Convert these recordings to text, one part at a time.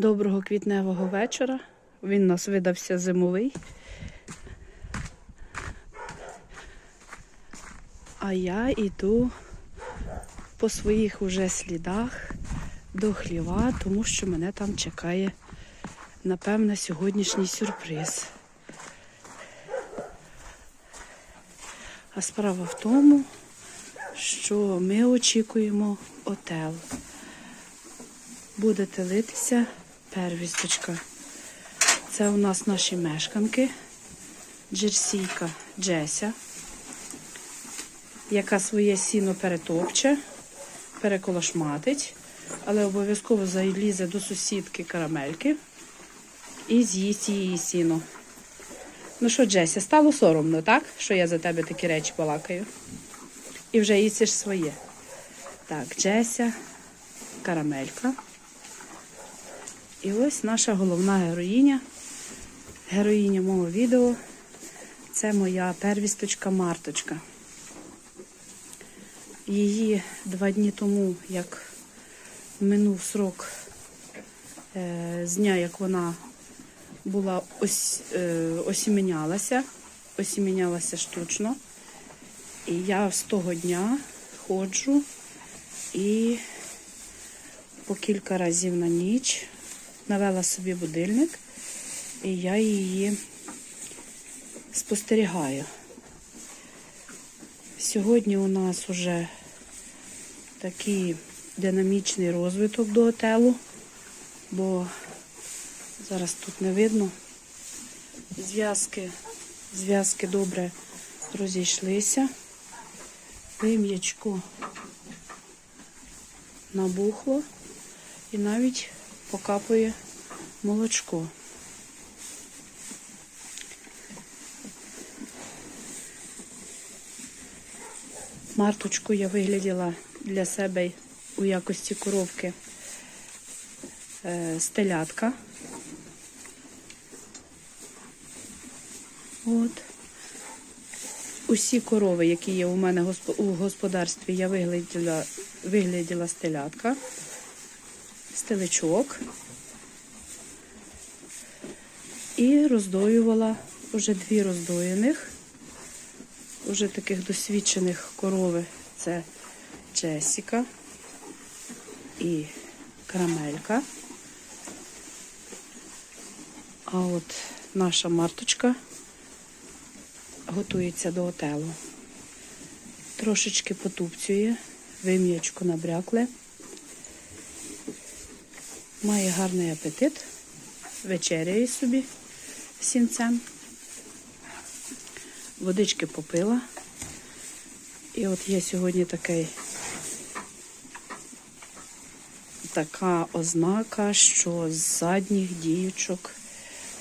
Доброго квітневого вечора. Він нас видався зимовий. А я йду по своїх уже слідах до хліва, тому що мене там чекає, напевне, сьогоднішній сюрприз. А справа в тому, що ми очікуємо отел. Буде телитися первісточка. Це у нас наші мешканки, джерсійка Джеся, яка своє сіно перетопче, переколошматить, але обов'язково залізе до сусідки карамельки і з'їсть її сіно. Ну що, Джеся, стало соромно, так? Що я за тебе такі речі балакаю? І вже їсиш своє. Так, Джеся, карамелька. І ось наша головна героїня, героїня мого відео. Це моя первісточка Марточка. Її два дні тому, як минув срок е, з дня, як вона була ось, е, осіменялася, осіменялася штучно. І я з того дня ходжу і по кілька разів на ніч навела собі будильник, і я її спостерігаю. Сьогодні у нас вже такий динамічний розвиток до отелу, бо зараз тут не видно. Зв'язки, зв'язки добре розійшлися. Вим'ячко набухло і навіть покапує молочко. Марточку я вигляділа для себе у якості коровки е, стелятка. От. Усі корови, які є у мене у господарстві, я вигляділа, вигляділа стелятка, стелечок і роздоювала вже дві роздоєних, уже таких досвідчених корови. Це Джесіка і Карамелька. А от наша Марточка готується до отелу. Трошечки потупцює, вим'ячку набрякле. Має гарний апетит, вечеряє собі сінцем. Водички попила. І от є сьогодні такий, така ознака, що з задніх діючок,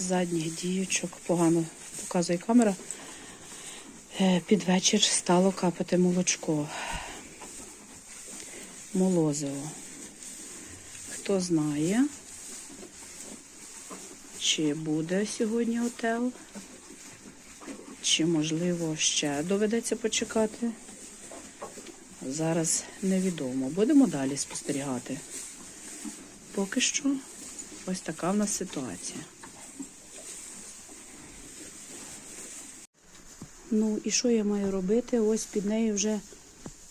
з задніх діючок, погано показує камера, е, під вечір стало капати молочко. Молозиво. Хто знає, чи буде сьогодні отел, чи, можливо, ще доведеться почекати. Зараз невідомо. Будемо далі спостерігати. Поки що ось така в нас ситуація. Ну і що я маю робити? Ось під нею вже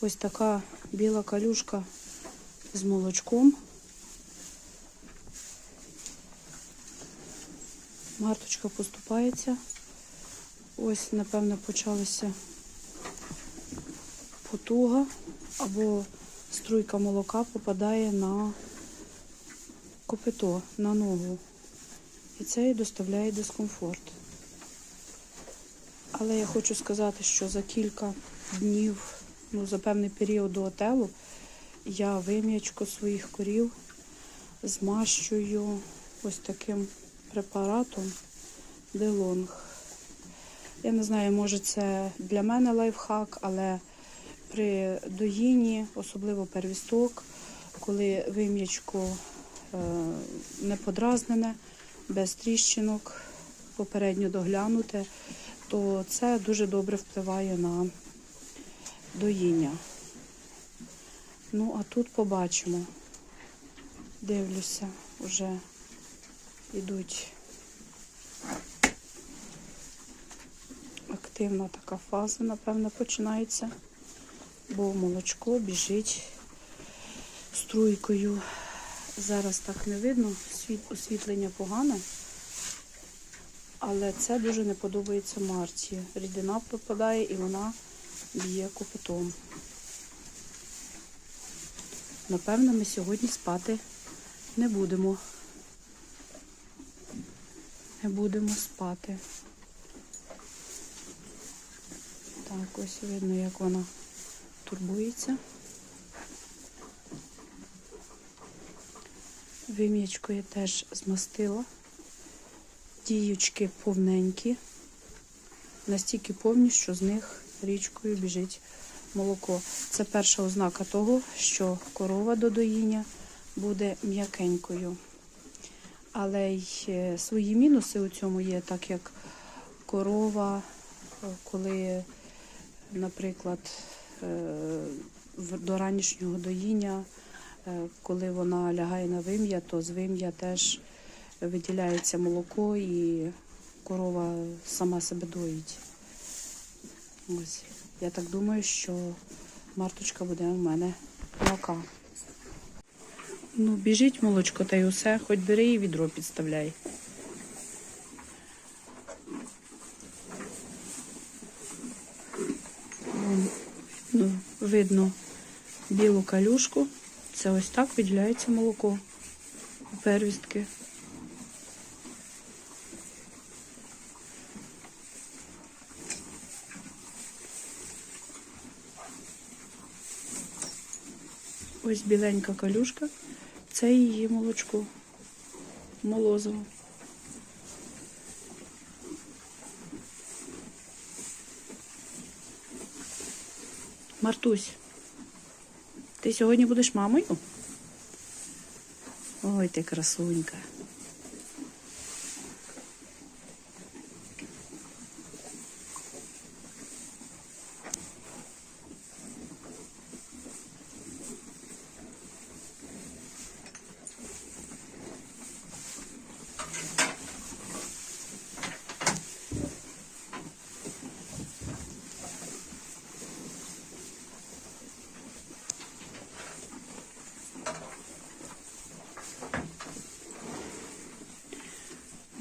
ось така біла калюшка з молочком. Марточка поступається. Ось, напевно, почалася потуга або струйка молока попадає на копито, на ногу. І це їй доставляє дискомфорт. Але я хочу сказати, що за кілька днів, ну, за певний період до отелу, я вим'ячко своїх корів змащую ось таким препаратом Делонг. Я не знаю, може це для мене лайфхак, але при доїні, особливо первісток, коли вим'ячко е, не подразнене, без тріщинок, попередньо доглянуте, то це дуже добре впливає на доїння. Ну, а тут побачимо. Дивлюся, вже йдуть активна така фаза, напевно, починається, бо молочко біжить струйкою. Зараз так не видно, освітлення погане, але це дуже не подобається Марті. Рідина попадає і вона б'є копитом. Напевно, ми сьогодні спати не будемо. Будемо спати. Так, ось видно, як вона турбується. Вим'ячко я теж змастила. Діючки повненькі. Настільки повні, що з них річкою біжить молоко. Це перша ознака того, що корова до доїння буде м'якенькою. Але й е, свої мінуси у цьому є, так як корова, е, коли, наприклад, е, в- до ранішнього доїння, коли вона лягає на вим'я, то з вим'я теж виділяється молоко і корова сама себе доїть. Ось. Я так думаю, що Марточка буде у мене молока. Ну, біжить молочко та й усе, хоч бери і відро підставляй. Ну, видно білу калюшку. Це ось так виділяється молоко. Первістки. Ось біленька калюшка. Це її молочко. Молозиво. Мартусь, ти сьогодні будеш мамою? Ой, ти красунька.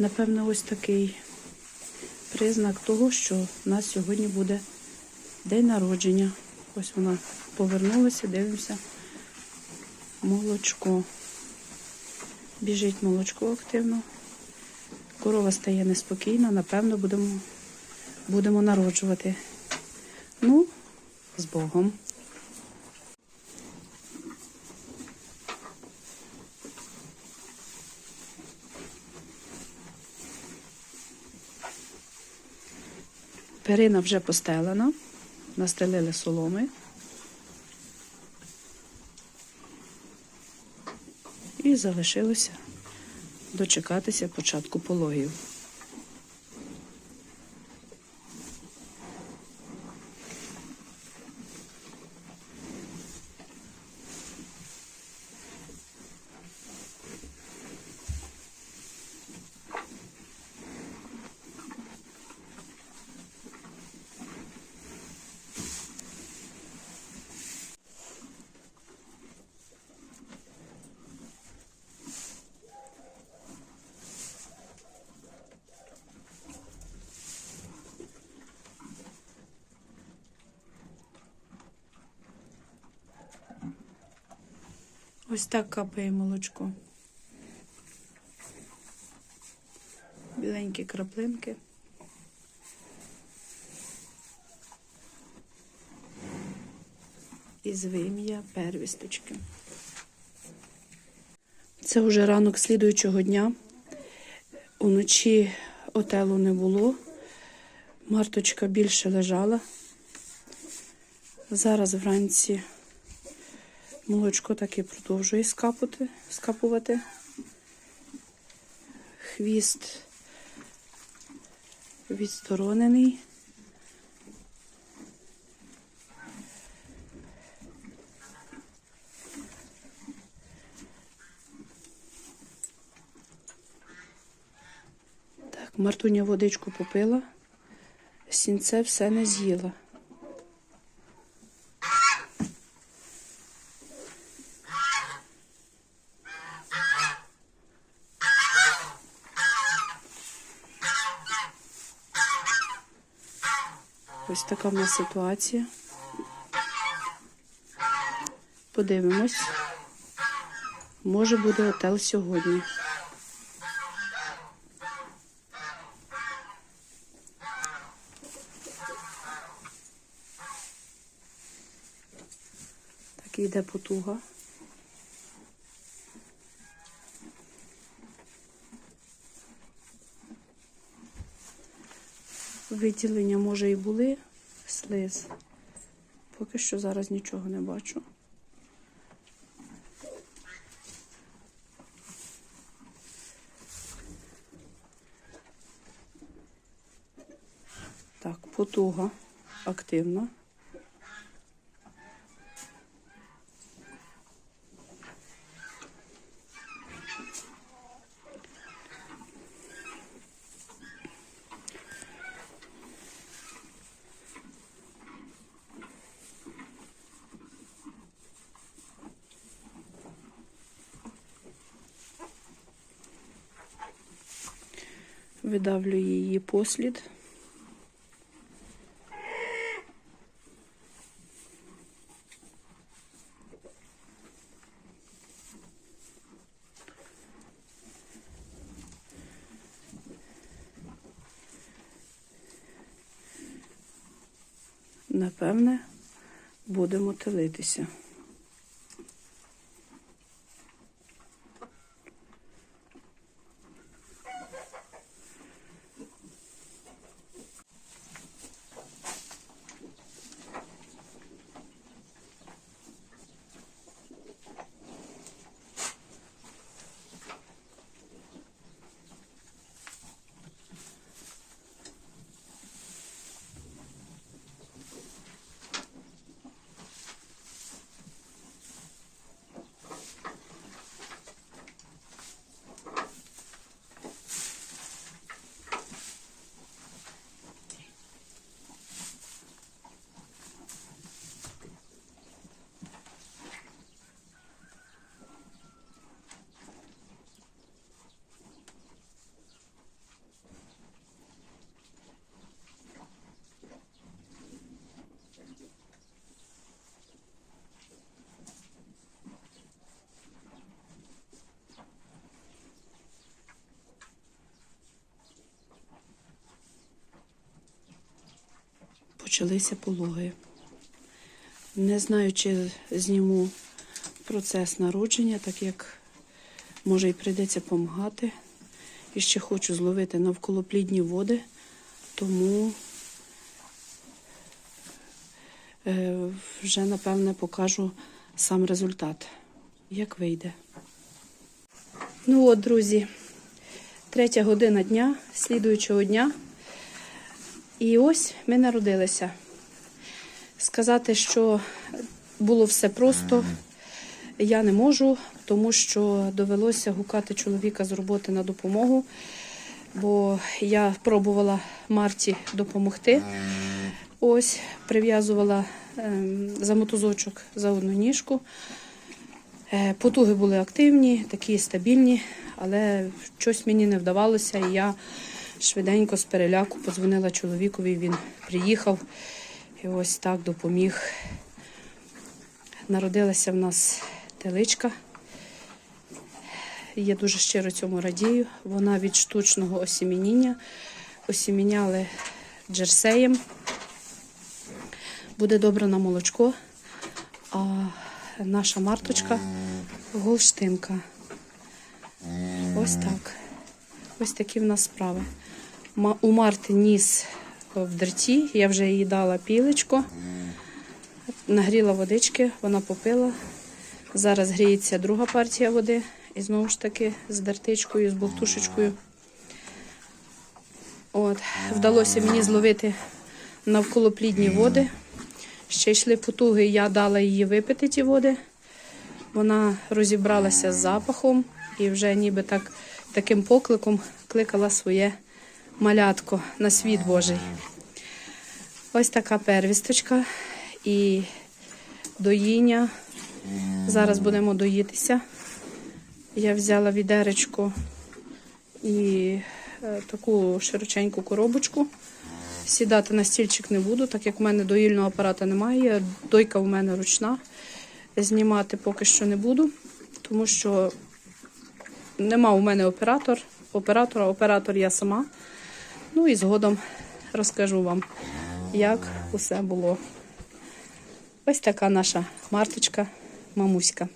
Напевно, ось такий признак того, що в нас сьогодні буде день народження. Ось вона повернулася, дивимося. Молочко. Біжить молочко активно. Корова стає неспокійна, напевно, будемо, будемо народжувати. Ну, з Богом. Перина вже постелена, настелили соломи. І залишилося дочекатися початку пологів. Ось так капає молочко. Біленькі краплинки. Із вим'я первісточки. Це вже ранок слідуючого дня. Уночі отелу не було. Марточка більше лежала. Зараз вранці молочко таки продовжує скапати, скапувати. Хвіст відсторонений. Так, Мартуня водичку попила, сінце все не з'їла. Ось така в нас ситуація. Подивимось. Може буде отел сьогодні. Так йде потуга. Виділення може і були слиз. Поки що зараз нічого не бачу. Так, потуга активна. Видавлю її послід. Напевне, будемо телитися. Почалися пологи. Не знаю, чи зніму процес народження, так як може і прийдеться допомагати. І ще хочу зловити навколоплідні води, тому е, вже напевне покажу сам результат, як вийде. Ну от, друзі, третя година дня, слідуючого дня. І ось ми народилися. Сказати, що було все просто, я не можу, тому що довелося гукати чоловіка з роботи на допомогу, бо я пробувала Марті допомогти. Ось, прив'язувала ем, за мотузочок за одну ніжку. Е, Потуги були активні, такі стабільні, але щось мені не вдавалося, і я швиденько з переляку подзвонила чоловікові, він приїхав і ось так допоміг. Народилася в нас теличка. Я дуже щиро цьому радію. Вона від штучного осіміння. Осіміняли джерсеєм. Буде добре на молочко. А наша марточка голштинка. Ось так. Ось такі в нас справи. У Марти ніс в дерті, я вже їй дала пілечко, нагріла водички, вона попила. Зараз гріється друга партія води. І знову ж таки з дертичкою, з бовтушечкою. От, вдалося мені зловити навколоплідні води. Ще йшли потуги, я дала їй випити ті води. Вона розібралася з запахом і вже ніби так, таким покликом кликала своє малятко на світ Божий. Ось така первісточка і доїння. Зараз будемо доїтися. Я взяла відеречко і е, таку широченьку коробочку. Сідати на стільчик не буду, так як в мене доїльного апарата немає. Дойка в мене ручна. Знімати поки що не буду, тому що нема у мене оператор, оператора, оператор я сама. Ну і згодом розкажу вам, як усе було. Ось така наша марточка, мамуська.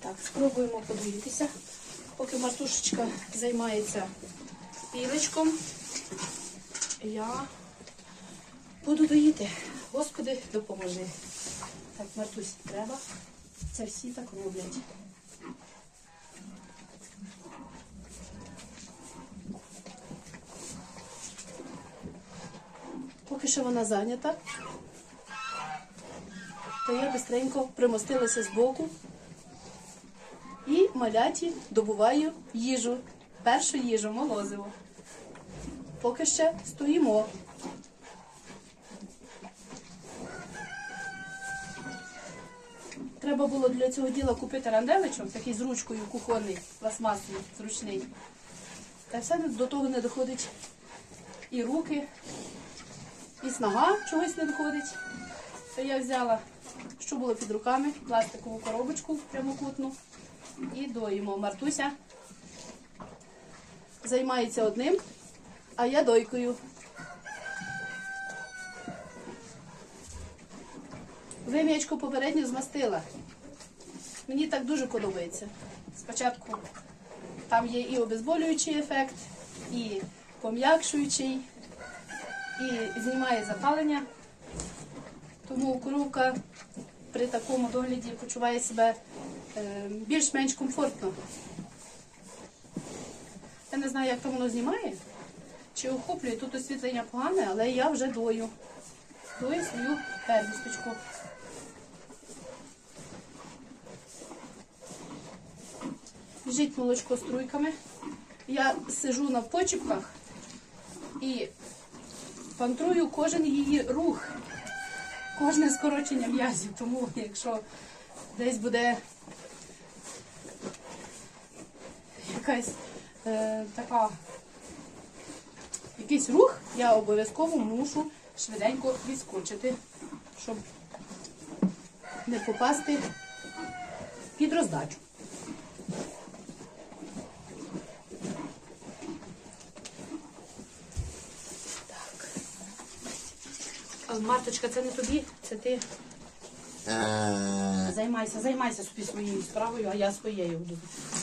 Так, спробуємо подивитися, поки Мартушечка займається пілечком. Я буду доїти. Господи, допоможи. Так, Мартусь, треба. Це всі так роблять. Поки що вона зайнята, то я бистренько примостилася збоку і маляті добуваю їжу. Першу їжу, молозиво. Поки ще стоїмо. Треба було для цього діла купити ранделичок, такий з ручкою кухонний, пластмасовий, зручний. Та все до того не доходить і руки, і снага чогось не доходить. То я взяла, що було під руками, пластикову коробочку прямокутну і доїмо. Мартуся займається одним, а я дойкою. Вим'ячку попередньо змастила. Мені так дуже подобається. Спочатку там є і обезболюючий ефект, і пом'якшуючий, і знімає запалення. Тому коровка при такому догляді почуває себе е, більш-менш комфортно. Я не знаю, як то воно знімає, чи охоплює. Тут освітлення погане, але я вже дою. Дою свою первісточку. Біжить молочко струйками. Я сижу на почіпках і пантрую кожен її рух, кожне скорочення м'язів. Тому якщо десь буде якась е, така, якийсь рух, я обов'язково мушу швиденько відскочити, щоб не попасти під роздачу. Так. А, Марточка, це не тобі, це ти. Займайся, займайся собі своєю справою, а я своєю буду.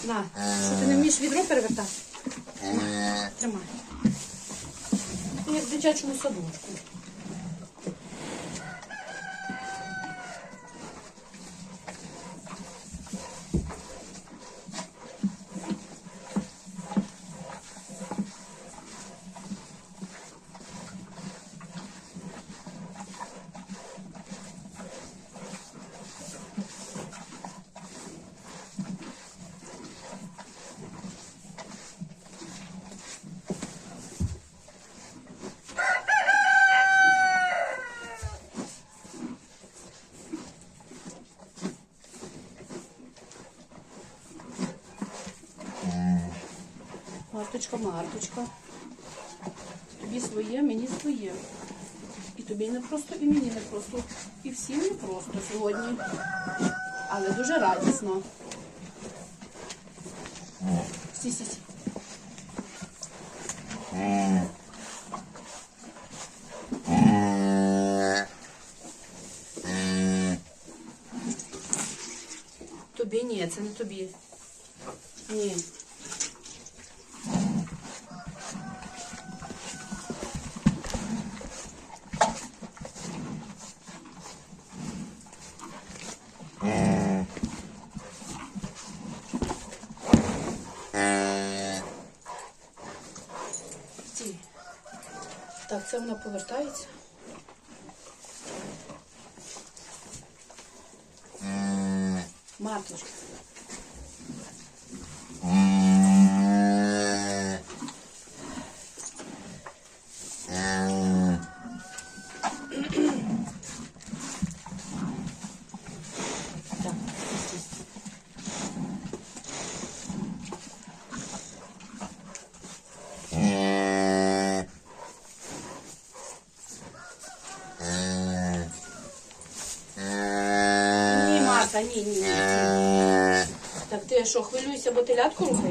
На, що ти не вмієш відро перевертати? Тримай. Тримай. Ну, Як в дитячому садочку. Марточка, Марточка. Тобі своє, мені своє. І тобі не просто, і мені не просто. І всім не просто сьогодні. Але дуже радісно. Сі, сі, сі. Тобі ні, це не тобі. Ні. це вона повертається. Матушка. Що, хвилююся бо телятку рухається?